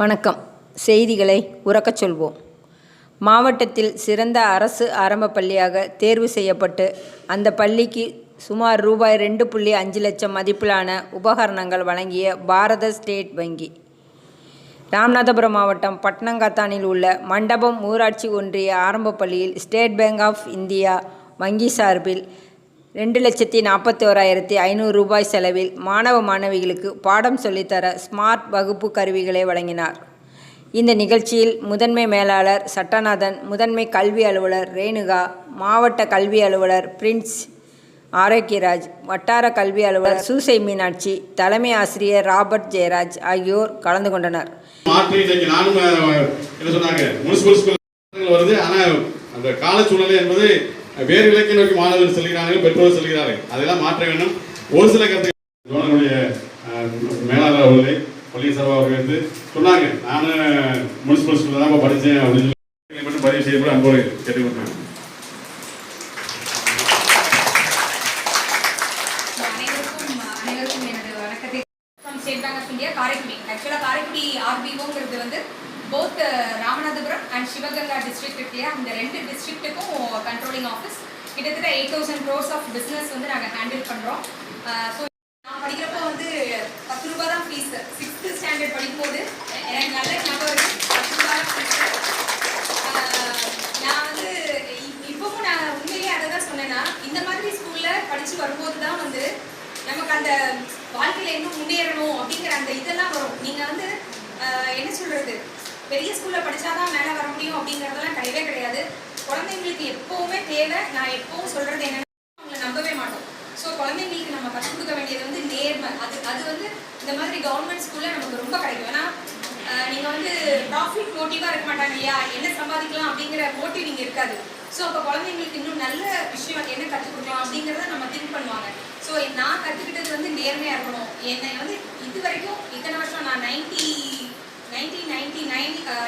வணக்கம். செய்திகளை உறக்கச் சொல்வோம். மாவட்டத்தில் சிறந்த அரசு ஆரம்ப பள்ளியாக தேர்வு செய்யப்பட்டு அந்த பள்ளிக்கு சுமார் ரூபாய் ரெண்டு புள்ளி அஞ்சு லட்சம் மதிப்பிலான உபகரணங்கள் வழங்கிய பாரத ஸ்டேட் வங்கி. ராமநாதபுரம் மாவட்டம் பட்னங்காத்தானில் உள்ள மண்டபம் ஊராட்சி ஒன்றிய ஆரம்ப பள்ளியில் ஸ்டேட் பேங்க் ஆஃப் இந்தியா வங்கி சார்பில் ரெண்டு லட்சத்தி நாற்பத்தி ஓராயிரத்தி ஐநூறு ரூபாய் செலவில் மாணவ மாணவிகளுக்கு பாடம் சொல்லித்தர ஸ்மார்ட் வகுப்பு கருவிகளை வழங்கினார். இந்த நிகழ்ச்சியில் முதன்மை மேலாளர் சட்டநாதன் முதன்மை கல்வி அலுவலர் ரேணுகா மாவட்ட கல்வி அலுவலர் பிரின்ஸ் ஆரோக்கியராஜ் வட்டார கல்வி அலுவலர் சூசை மீனாட்சி தலைமை ஆசிரியர் ராபர்ட் ஜெயராஜ் ஆகியோர் கலந்து கொண்டனர். வருது. ஆனால் அந்த கால சூழ்நிலை என்பது வேறு இலக்கிய நோக்கி மாணவர்கள் செல்கிறார்கள் பெற்றோர் செல்கிறார்கள். அதெல்லாம் மாற்ற வேண்டும். ஒரு சில கருத்து அஹ், மேலாளர் அவர்களை பள்ளி சபா அவர்கள் வந்து சொன்னாங்க நானும் முனிசிபல் ஸ்கூல்ல தான் படித்தேன் அப்படின்னு சொல்லி. மட்டும் பதிவு செய்யப்பட அன்போடு கேட்டுக்கொண்டேன் காரைக்குடி. ஆக்சுவலாக காரைக்குடி ஆர்பிஓங்கிறது வந்து both Ramanathapuram and Sivaganga district இருக்கு இல்லையா? அந்த ரெண்டு டிஸ்ட்ரிக்ட்டுக்கும் கண்ட்ரோலிங் ஆஃபீஸ் கிட்டத்தட்ட eight thousand crores of business வந்து நாங்கள் ஹேண்டில் பண்ணுறோம் ஸோ uh, நான் படிக்கிறப்போ வந்து பத்து ரூபா தான் ஃபீஸ் சிக்ஸ்த்து ஸ்டாண்டர்ட் படிக்கும்போது எனக்கு நல்ல ஞாபகம் இருக்கு. பத்து தான் ஃபீஸ் uh, நான் வந்து இ- இப்பவும் நான் உண்மையிலேயே அதை தான் சொன்னேன்னா இந்த மாதிரி ஸ்கூலில் படித்து வரும்போது தான் வந்து நமக்கு அந்த வாழ்க்கையில் இன்னும் முன்னேறணும் அப்படிங்கிற அந்த இதெல்லாம் வரும். நீங்கள் வந்து uh, என்ன சொல்கிறது பெரிய ஸ்கூல்ல படிச்சாதான் மேலே வர முடியும் அப்படிங்கறதெல்லாம் கிடையவே கிடையாது. குழந்தைங்களுக்கு எப்பவுமே தேவை. நான் எப்பவும் சொல்றது என்னன்னா அவங்கள நம்பவே மாட்டோம். ஸோ குழந்தைங்களுக்கு நம்ம கற்றுக் கொடுக்க வேண்டியது வந்து நேர்மை. அது அது வந்து இந்த மாதிரி கவர்மெண்ட் ஸ்கூல்ல நமக்கு ரொம்ப கிடைக்கும். ஏன்னா நீங்கள் நீங்க வந்து ப்ராஃபிட் மோட்டிவா இருக்க மாட்டாங்க இல்லையா? என்ன சம்பாதிக்கலாம் அப்படிங்கிற மோட்டிவ் நீங்க இருக்காது. ஸோ அப்போ குழந்தைங்களுக்கு இன்னும் நல்ல விஷயம் என்ன கற்றுக் கொடுக்கலாம் அப்படிங்கிறத நம்ம திங்க் பண்ணுவாங்க. ஸோ நான் கற்றுக்கிட்டது வந்து நேர்மையாக இருக்கணும். என்னை வந்து இது வரைக்கும் இத்தனை வருஷம் நான் நைன்டி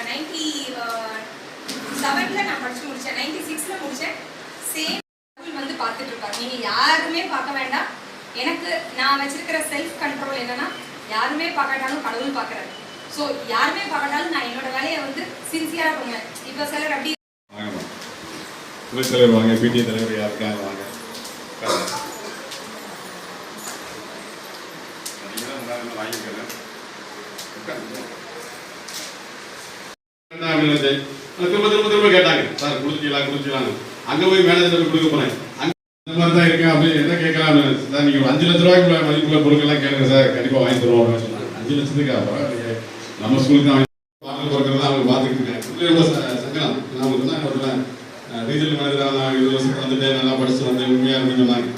நைன்டி செவனில் uh, நான் படிச்சு முடித்தேன் நைன்டி சிக்ஸில் முடித்தேன் சேம் வந்து பார்த்துட்டு இருப்பாங்க நீங்க யாருமே பார்க்க வேண்டாம். எனக்கு நான் வச்சிருக்கிற செல்ஃப் கண்ட்ரோல் என்னன்னா யாருமே பார்க்காட்டாலும் கடவுள் பார்க்கறாரு. ஸோ யாருமே பார்க்காட்டாலும் நான் என்னோட வேலையை வந்து சின்சியரா பண்ணுவேன். இப்போ சிலர் அப்படி தலைவர் வாங்க பிடிஏ தலைவர் யாருக்காக வாங்க? வாங்கிக்கிறேன். உட்காருங்க. அப்படின்னு திரும்ப திரும்ப திரும்ப கேட்டாங்க. சார் குடிச்சிக்கலாம் குடிச்சிக்கலாம் அங்கே போய் மேனேஜர் கொடுக்க போனேன் அங்க மாதிரி தான் இருக்கேன் அப்படின்னு என்ன கேட்கலாம் சார் நீங்கள் ஒரு அஞ்சு லட்ச ரூபாய்க்கு மதிப்புள்ள பொருட்கள்லாம் கேளுங்க சார். கண்டிப்பாக வாங்கி தருவோம் அப்படின்னு சொன்னாங்க. அஞ்சு லட்சத்துக்கு? பரவாயில்லையே. நம்ம ஸ்கூலுக்கு தான் வாங்கி பாட்டில் தான் அவங்க பார்த்துக்கிட்டு இருக்காங்க. இது ரொம்ப ச- சங்கடம் நான் உங்களுக்கு தான் ஒருத்தர் ரீஜனல் மேனேஜராக நான் இருபது வருஷம் வந்துட்டேன் நல்லா படிச்சு வந்தேன். உண்மையாக அப்படின்னு சொன்னாங்க.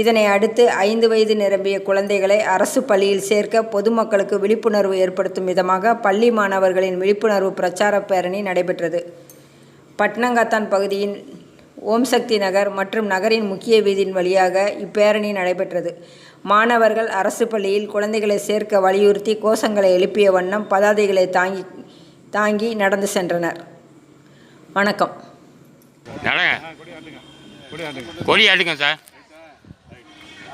இதனை அடுத்து ஐந்து வயது நிரம்பிய குழந்தைகளை அரசு பள்ளியில் சேர்க்க பொதுமக்களுக்கு விழிப்புணர்வு ஏற்படுத்தும் விதமாக பள்ளி மாணவர்களின் விழிப்புணர்வு பிரச்சார பேரணி நடைபெற்றது. பட்னங்காத்தான் பகுதியின் ஓம் சக்தி நகர் மற்றும் நகரின் முக்கிய வீதியின் வழியாக இப்பேரணி நடைபெற்றது. மாணவர்கள் அரசு பள்ளியில் குழந்தைகளை சேர்க்க வலியுறுத்தி கோஷங்களை எழுப்பிய வண்ணம் பதாதைகளை தாங்கி தாங்கி நடந்து சென்றனர். வணக்கம். கொடி ஆட்டுங்க சார்.